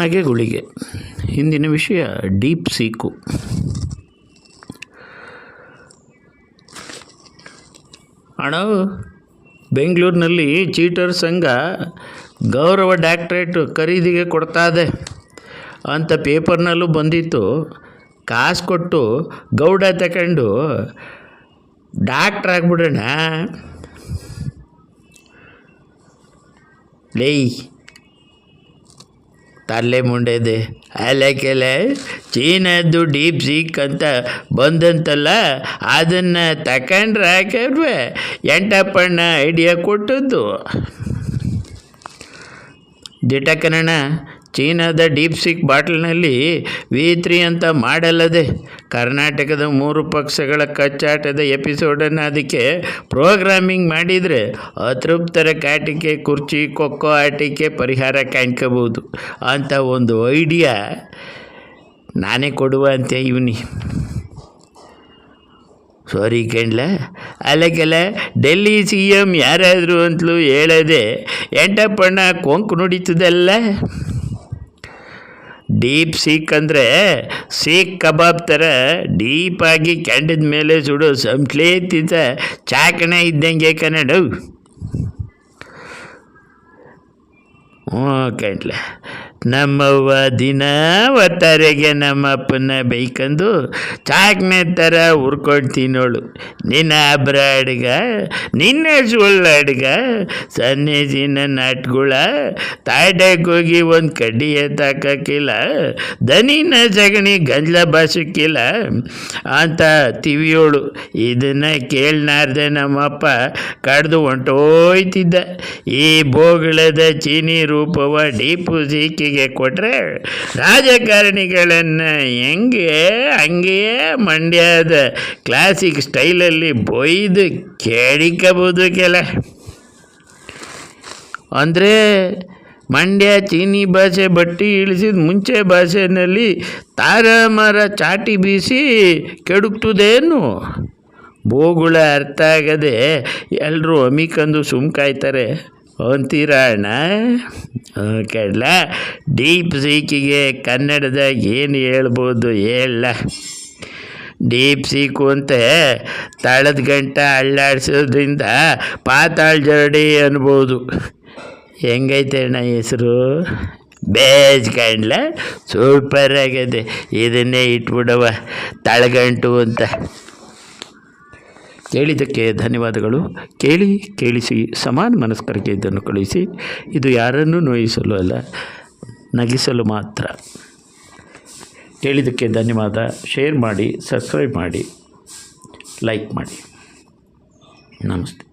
ನಗೆಗುಳಿಗೆ. ಹಿಂದಿನ ವಿಷಯ, deep seek. ಅಣ್ಣ, ಬೆಂಗಳೂರಿನಲ್ಲಿ ಚೀಟರ್ ಸಂಘ ಗೌರವ ಡಾಕ್ಟ್ರೇಟ್ ಖರೀದಿಗೆ ಕೊಡ್ತಾದೆ ಅಂತ ಪೇಪರ್ನಲ್ಲೂ ಬಂದಿತ್ತು. ಕಾಸು ಕೊಟ್ಟು ಗೌಡ ತಗೊಂಡು ಡಾಕ್ಟ್ರ್ ಆಗ್ಬಿಡೋಣ. ಲೇಯ್. ತಲೆ ಮುಂಡೆದೆ. ಅಲಕೆಲೆ ಚೀನದ್ದು ಡೀಪ್ ಸೀಕ್ ಅಂತ ಬಂದಂತಲ್ಲ, ಅದನ್ನು ತಕೊಂಡ್ರೆ ಹಾಕಿದ್ವೆ ಎಂಟಪ್ಪಣ್ಣ ಐಡಿಯಾ ಕೊಟ್ಟದ್ದು. ದಿಟ ಚೀನಾದ ಡೀಪ್ ಸಿಕ್ ಬಾಟ್ಲ್ನಲ್ಲಿ ವಿ ತ್ರೀ ಅಂತ ಮಾಡಲ್ಲದೆ ಕರ್ನಾಟಕದ ಮೂರು ಪಕ್ಷಗಳ ಕಚ್ಚಾಟದ ಎಪಿಸೋಡನ್ನು ಅದಕ್ಕೆ ಪ್ರೋಗ್ರಾಮಿಂಗ್ ಮಾಡಿದರೆ ಅತೃಪ್ತರ ಕಾಟಿಕೆ, ಕುರ್ಚಿ, ಕೊಕ್ಕೋ ಆಟಿಕೆ ಪರಿಹಾರ ಕಾಣ್ಕೋಬೋದು. ಅಂತ ಒಂದು ಐಡಿಯಾ ನಾನೇ ಕೊಡುವ ಅಂತೆ ಇವನಿ. ಸಾರಿ ಕಣ್ಲ. ಅಲ್ಲಕ್ಕೆಲ್ಲ ಡೆಲ್ಲಿ ಸಿ ಎಂ ಯಾರಾದರೂ ಅಂತಲೂ ಹೇಳದೆ, ಎಂಟಪ್ಪಣ್ಣ ಕೊಂಕು ನುಡಿತದಲ್ಲ? ಡೀಪ್ ಸೀಕ್ ಅಂದರೆ ಸೀಕ್ ಕಬಾಬ್ ಥರ ಡೀಪಾಗಿ ಕೆಂಡದ ಮೇಲೆ ಸುಡೋ ಸಂಪ್ಲೇತಿತ ಚಾಕಣೆ ಇದ್ದಂಗೆ ಕನ್ನಡ. ಹ್ಞೂ ಕಣ್ಲ ನಮ್ಮವ್ವ ದಿನ ಒತ್ತಾರೆಗೆ ನಮ್ಮಪ್ಪನ ಬೈಕಂದು ಚಾಕ್ನೆ ಥರ ಹುರ್ಕೊಂಡು ತಿನ್ನೋಳು ನಿನ್ನ ಅಬ್ರ ಅಡ್ಗ, ನಿನ್ನ ಸುಳ್ಳು ಅಡ್ಗ ಸನ್ನೇಸಿನ ನಾಟ್ಗುಳ ತಾಯ್ಡಕ್ಕೆ ಹೋಗಿ ಒಂದು ಕಡ್ಡಿ ಎತ್ತಾಕಿಲ್ಲ ದನಿನ ಸಗಣಿ ಗಂಜ್ಲ ಬಾಸಕ್ಕಿಲ್ಲ ಅಂತ ತಿವಿಯೋಳು. ಇದನ್ನು ಕೇಳ್ನಾರ್ದೆ ನಮ್ಮಪ್ಪ ಕಡ್ದು ಹೊಂಟೋಯ್ತಿದ್ದ. ಈ ಬೋಗಳದ ಚೀನಿ ರೂಪವ ಡೀಪು ಸೀಕಿಗೆ ಕೊಟ್ಟರೆ ರಾಜಕಾರಣಿಗಳನ್ನು ಹೆಂಗೆ ಹಂಗೆಯೇ ಮಂಡ್ಯದ ಕ್ಲಾಸಿಕ್ ಸ್ಟೈಲಲ್ಲಿ ಬೊಯ್ದು ಕೇಳಿಕಬಹುದು ಕೆಲ. ಅಂದರೆ ಮಂಡ್ಯ ಚೀನಿ ಭಾಷೆ ಬಟ್ಟಿ ಇಳಿಸಿದ ಮುಂಚೆ ಭಾಷೆಯಲ್ಲಿ ತಾರಮರ ಚಾಟಿ ಬೀಸಿ ಕೆಡುಕ್ತದೇನು? ಬೋಗುಳ ಅರ್ಥ ಆಗದೆ ಎಲ್ಲರೂ ಅಮಿಕಂದು ಸುಮ್ಕಾಯ್ತಾರೆ ಅಂತೀರ ಅಣ್ಣ? ಕೇಳಲ? ಡೀಪ್ ಸೀಕಿಗೆ ಕನ್ನಡದಾಗ ಏನು ಹೇಳ್ಬೋದು ಹೇಳ. ಡೀಪ್ ಸೀಕು ಅಂತ ತಳದ ಗಂಟ ಅಳ್ಳಾಡ್ಸೋದ್ರಿಂದ ಪಾತಾಳ ಜರಡಿ ಅನ್ಬೋದು. ಹೆಂಗೈತೆ ಅಣ್ಣ ಹೆಸರು? ಬೇಜ್ ಕಾಣ್ಲ? ಸೂಪರ್ ಆಗಿದೆ ಇದನ್ನೇ ಇಟ್ಬಿಡವ ತಳಗಂಟು ಅಂತ. ಕೇಳಿದ್ದಕ್ಕೆ ಧನ್ಯವಾದಗಳು. ಕೇಳಿ, ಕೇಳಿಸಿ, ಸಮಾನ ಮನಸ್ಕರಿಗೆ ಇದನ್ನು ಕಳುಹಿಸಿ. ಇದು ಯಾರನ್ನೂ ನೋಯಿಸಲು ಅಲ್ಲ, ನಗಿಸಲು ಮಾತ್ರ. ಕೇಳಿದ್ದಕ್ಕೆ ಧನ್ಯವಾದ. ಶೇರ್ ಮಾಡಿ, ಸಬ್ಸ್ಕ್ರೈಬ್ ಮಾಡಿ, ಲೈಕ್ ಮಾಡಿ. ನಮಸ್ತೆ.